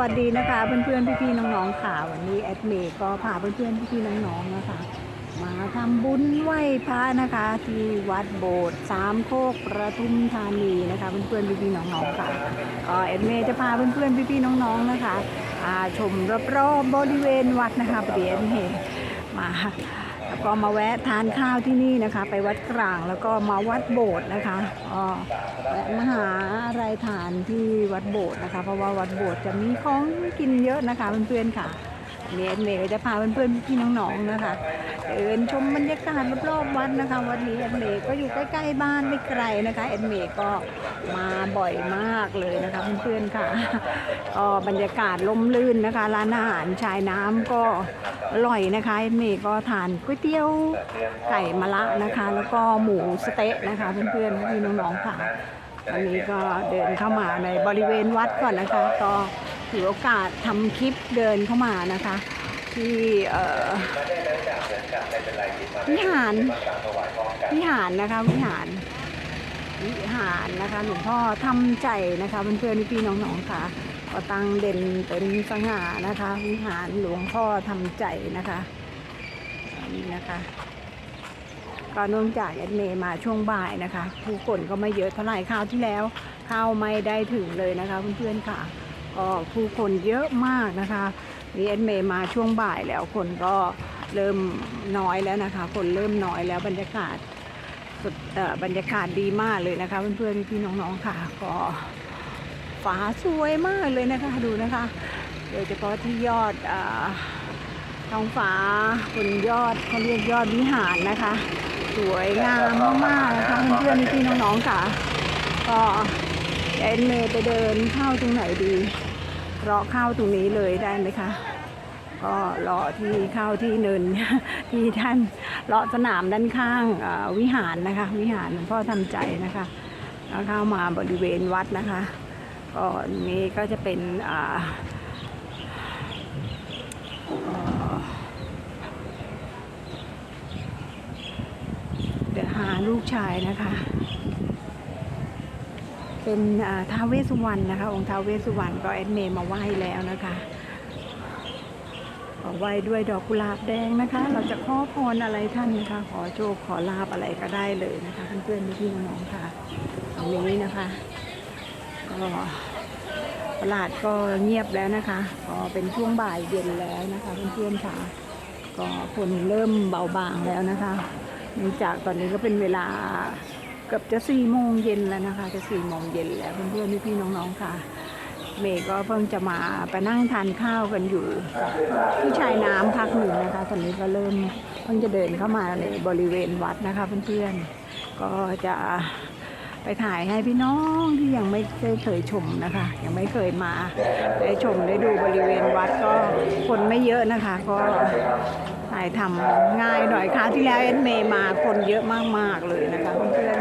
วัสดีนะคะ เพื่อนๆพี่ๆน้องๆค่ะวันนี้แอดเมย์ก็พาเพื่อนๆพี่ๆน้องๆนะคะ มาทำบุญไหว้พระนะคะ ที่วัดโบสถ์สามโคกประทุมธานีนะคะ เพื่อนๆพี่ๆน้องๆค่ะก็แอดเมย์จะพาเพื่อนๆพี่ๆน้องๆนะคะอาชมรอบๆบริเวณวัดนะคะเดี๋ยวแอดเมย์มา ก็มาแวะทานข้าวที่นี่นะคะ ไปวัดกลางแล้วก็มาวัดโบสถ์นะคะอ๋อแวะมาหาอะไรทานที่วัดโบสถ์นะคะ เพราะว่าวัดโบสถ์จะมีของกินเยอะนะคะเพื่อนๆค่ะ เมย์เมย์ก็จะพาเพื่อนๆพี่น้องๆนะคะเดินชมบรรยากาศรอบๆวัดนะคะวัดนี้แอดเมย์ก็อยู่ใกล้ๆบ้านไม่ไกลนะคะแอดเมย์ก็มาบ่อยมากเลยนะคะเพื่อนๆค่ะก็บรรยากาศล่มลื่นนะคะร้านอาหารชายน้ำก็อร่อยนะคะแอดเมย์ก็ทานก๋วยเตี๋ยวไก่มะระนะคะ แล้วก็หมูสเต๊ะนะคะเพื่อนๆพี่น้องๆค่ะวันนี้ก็เดินเข้ามาในบริเวณวัดก่อนนะคะก็ ถือโอกาสทำคลิปเดินเข้ามานะคะ ที่วิหารวิหารนะคะวิหารวิหารนะคะหลวงพ่อทำใจนะคะเพื่อนๆพี่ๆน้องๆค่ะก็ตั้งเด่นเป็นสง่านะคะ วิหารหลวงพ่อทำใจนะคะนี่นะคะก็เนื่องจากแอดเมย์มาช่วงบ่ายนะคะ ผู้คนก็ไม่เยอะเท่าไหร่คราวที่แล้ว เข้าไม่ได้ถึงเลยนะคะเพื่อนๆค่ะ ก็ผู้คนเยอะมากนะคะนี่แอดเมย์มาช่วงบ่ายแล้วคนก็เริ่มน้อยแล้วนะคะ คนเริ่มน้อยแล้วบรรยากาศสุดบรรยากาศดีมากเลยนะคะ เพื่อนๆพี่ๆน้องๆค่ะ ก็ฟ้าสวยมากเลยนะคะดูนะคะโดยเฉพาะที่ยอดอท้องฟ้าบนยอดเขาเรียกยอดวิหารนะคะ สวยงามมากๆนะคะเพื่อนๆพี่ๆน้องๆค่ะ ก็ เอ็นเมย์ไปเดินเข้าตรงไหนดีเลาะเข้าตรงนี้เลยได้ไหมคะ ก็เลาะที่เข้าที่เนินที่ท่านเลาะสนามด้านข้างวิหารนะคะ วิหารหลวงพ่อทำใจนะคะแล้วเข้ามาบริเวณวัดนะคะก็นี้ก็จะเป็นเอ่อเดี๋ยวหาลูกชายนะคะ เป็นท้าเวสุวรรณนะคะ องค์ท้าเวสุวรรณก็แอดเมย์มาไหว้แล้วนะคะขอไหว้ด้วยดอกกุหลาบแดงนะคะ เราจะขอพรอะไรท่านนะคะ ขอโชคขอลาบอะไรก็ได้เลยนะคะเพื่อนๆพี่น้องค่ะตรงนี้นะคะก็ตลาดก็เงียบแล้วนะคะ ก็เป็นช่วงบ่ายเย็นแล้วนะคะเพื่อนๆค่ะ ก็คนเริ่มเบาบางแล้วนะคะเนื่องจากตอนนี้ก็เป็นเวลา เกือบจะสี่โมงเย็นแล้วนะคะ จะสี่โมงเย็นแล้วเพื่อนๆพี่ๆน้องๆค่ะ เมย์ก็เพิ่งจะมาไปนั่งทานข้าวกันอยู่ที่ชายน้ำพักหนึ่งนะคะ ตอนนี้ก็เริ่มเพิ่งจะเดินเข้ามาในบริเวณวัดนะคะ เพื่อนๆก็จะไปถ่ายให้พี่น้องที่ยังไม่ได้เคยชมนะคะ ยังไม่เคยมาได้ชมได้ดูบริเวณวัดก็คนไม่เยอะนะคะ ก็ถ่ายทำง่ายหน่อยคราวที่แล้วเอ็นเมย์มาคนเยอะมากๆเลยนะคะเพื่อน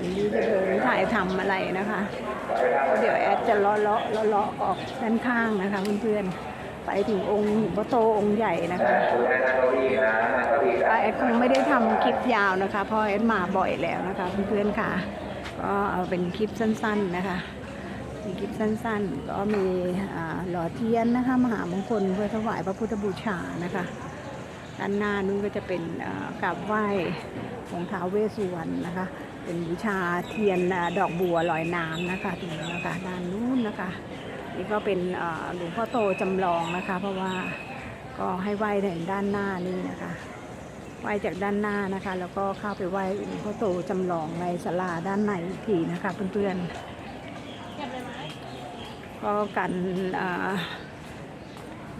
านที่จะเดินถ่ายทำอะไรนะคะเดี๋ยวแอดจะเลาะเลาะเลาะออกด้านข้างนะคะเพื่อนๆไปถึงองค์พ่อโตองค์ใหญ่นะคะแอดคงไม่ได้ทำคลิปยาวนะคะเพราะแอดมาบ่อยแล้วนะคะเพื่อนๆค่ะ ก็เอาเป็นคลิปสั้น ๆนะคะเป็นคลิปสั้นๆ ก็มีหล่อเทียนนะคะมหามงคลเพื่อถวายพระพุทธบูชานะคะด้านหน้านู้นก็จะเป็นอ่ากราบไหว้ของท้าวเวสสุวรรณนะคะ เป็นบูชาเทียนดอกบัวลอยน้ำนะคะตรงนี้นะคะด้านนู้นนะคะ นี่ก็เป็นหลวงพ่อโตจำลองนะคะ เพราะว่าก็ให้ไหว้ในด้านหน้านี่นะคะไหว้จากด้านหน้านะคะ แล้วก็เข้าไปไหว้หลวงพ่อโตจำลองในศาลาด้านในอีกทีนะคะเพื่อนๆก็กัน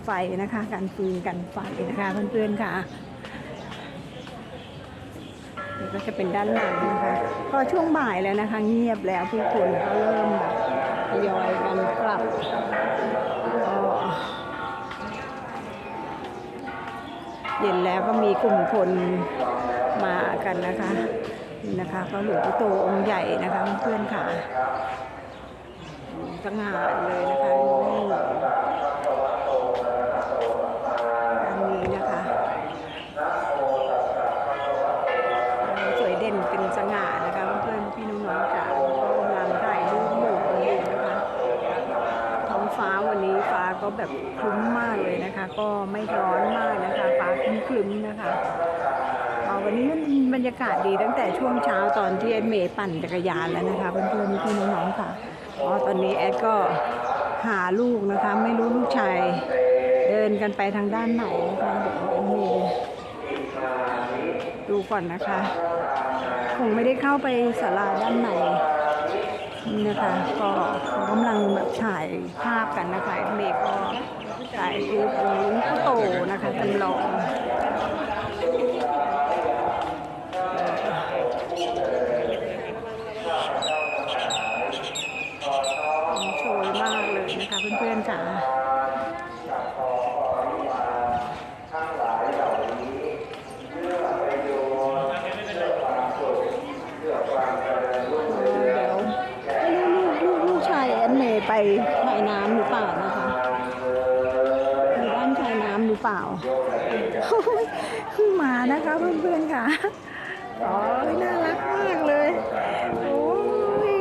ไฟนะคะกันฟืนกันไฟนะคะเพื่อนๆค่ะ ก็จะเป็นด้านหลังนะคะก็ช่วงบ่ายแล้วนะคะ เงียบแล้วผู้คนก็เริ่มแบบทยอยกันกลับเย็นแล้วก็มีกลุ่มคนมากันนะคะนี่นะคะก็หลวงพ่อโตองค์ใหญ่นะคะเพื่อนค่ะสง่าเลยนะคะ ฟ้าวันนี้ฟ้าก็แบบครึ้มมากเลยนะคะ ก็ไม่ร้อนมากนะคะ ฟ้าครึ้มๆนะคะวันนี้มันบรรยากาศดีตั้งแต่ช่วงเช้าตอนที่แอดเมย์ปั่นจักรยานแล้วนะคะเพื่อนๆพี่น้องๆค่ะอ๋อตอนนี้แอดก็หาลูกนะคะ ไม่รู้ลูกชายเดินกันไปทางด้านไหนนะคะเดี๋ยวแอดเมย์ดูก่อนนะคะ คงไม่ได้เข้าไปศาลาด้านใน นี่นะคะก็เขากำลังแบบถ่ายภาพกันนะคะเมย์ก็ถ่ายรูปองค์หลวงพ่อโตนะคะจำลองโชยมากเลยนะคะเพื่อนๆค่ะ เดี๋ยวไม่รู้ลูกลูกลูกชายแอนเมย์ไปชายน้ำหรือเปล่านะคะอยู่บ้านชายน้ำหรือ เปล่าขึ้นมานะคะเพื่อนๆค่ะโอ้ยน่ารักมากเลยโอ้ย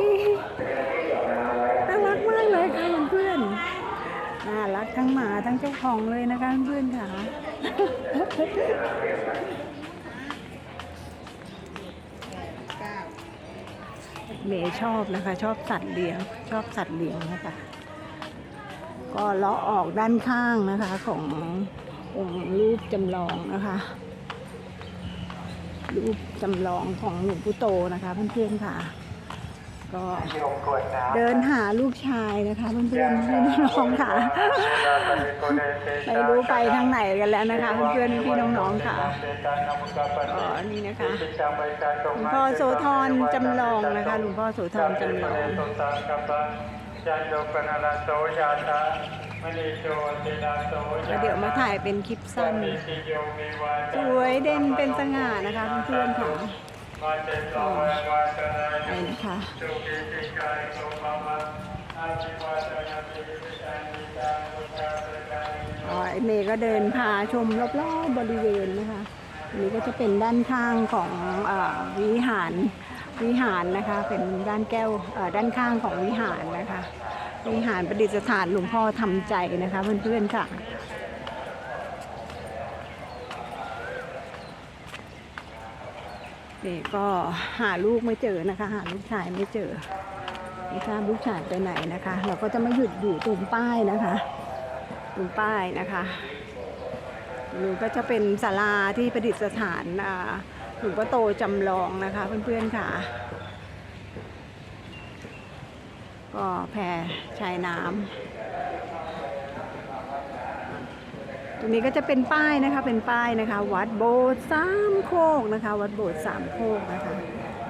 น่ารักมากเลยค่ะเพื่อนๆน่ารักทั้งหมาทั้งเจ้าของเลยนะคะเพื่อนๆค่ะเมย์ชอบนะคะ ชอบสัตว์เลี้ยงชอบสัตว์เลี้ยงนะคะ ก็เลาะออกด้านข้างนะคะของ องค์รูปจำลองนะคะ รูปจำลองของหลวงปู่โตนะคะเพื่อนๆค่ะ ก็เดินหาลูกชายนะคะเพื่อนๆพี่น้องๆค่ะไม่รู้ไปทางไหนกันแล้วนะคะเพื่อนๆพี่น้องๆค่ะก็นี่นะคะหลวงพ่อโสธรจำลองนะคะหลวงพ่อโสธรจำลองจันโยปนาลโสยาตา มณีโชตินาโสแล้วเดี๋ยวมาถ่ายเป็นคลิปสั้นติโยวิวาสวยเด่นเป็นสง่านะคะเพื่อนๆค่ะมาเตโตวาจนาไปนะคะสุขิติกายโสมามะอาภิวาทนาปิวิชันติตามุขะประกาศอ๋อไอเมย์ก็เดินพาชมรอบๆบริเวณนะคะอันนี้ก็จะเป็นด้านข้างของอาวิหารวิหารนะคะ เป็นด้านแก้วเอ่อด้านข้างของวิหารนะคะ วิหารประดิษฐานหลวงพ่อทำใจนะคะเพื่อนๆค่ะนี่ก็หาลูกไม่เจอนะคะ หาลูกชายไม่เจอไม่ทราบลูกชายไปไหนนะคะ เราก็จะมาหยุดอยู่ตรงป้ายนะคะตรงป้ายนะคะหรือก็จะเป็นศาลาที่ประดิษฐานหลวงพ่อโตจำลองนะคะ เพื่อนๆค่ะ ก็แพชายน้ำตรงนี้ก็จะเป็นป้ายนะคะเป็นป้ายนะคะ วัดโบสถ์สามโคกนะคะ วัดโบสถ์สามโคกนะคะ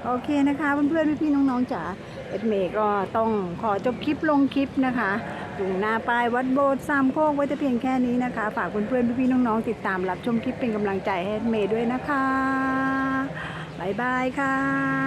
โอเคนะคะเพื่อนๆพี่ๆน้องๆจ๋าเอ็ดเมก็ต้องขอจบคลิปลงคลิปนะคะตรงหน้าป้ายวัดโบสถ์สามโคกไว้แต่เพียงแค่นี้นะคะ ฝากเพื่อนๆพี่ๆน้องๆติดตามรับชมคลิปเป็นกำลังใจให้เอ็ดเมด้วยนะคะบายบายค่ะ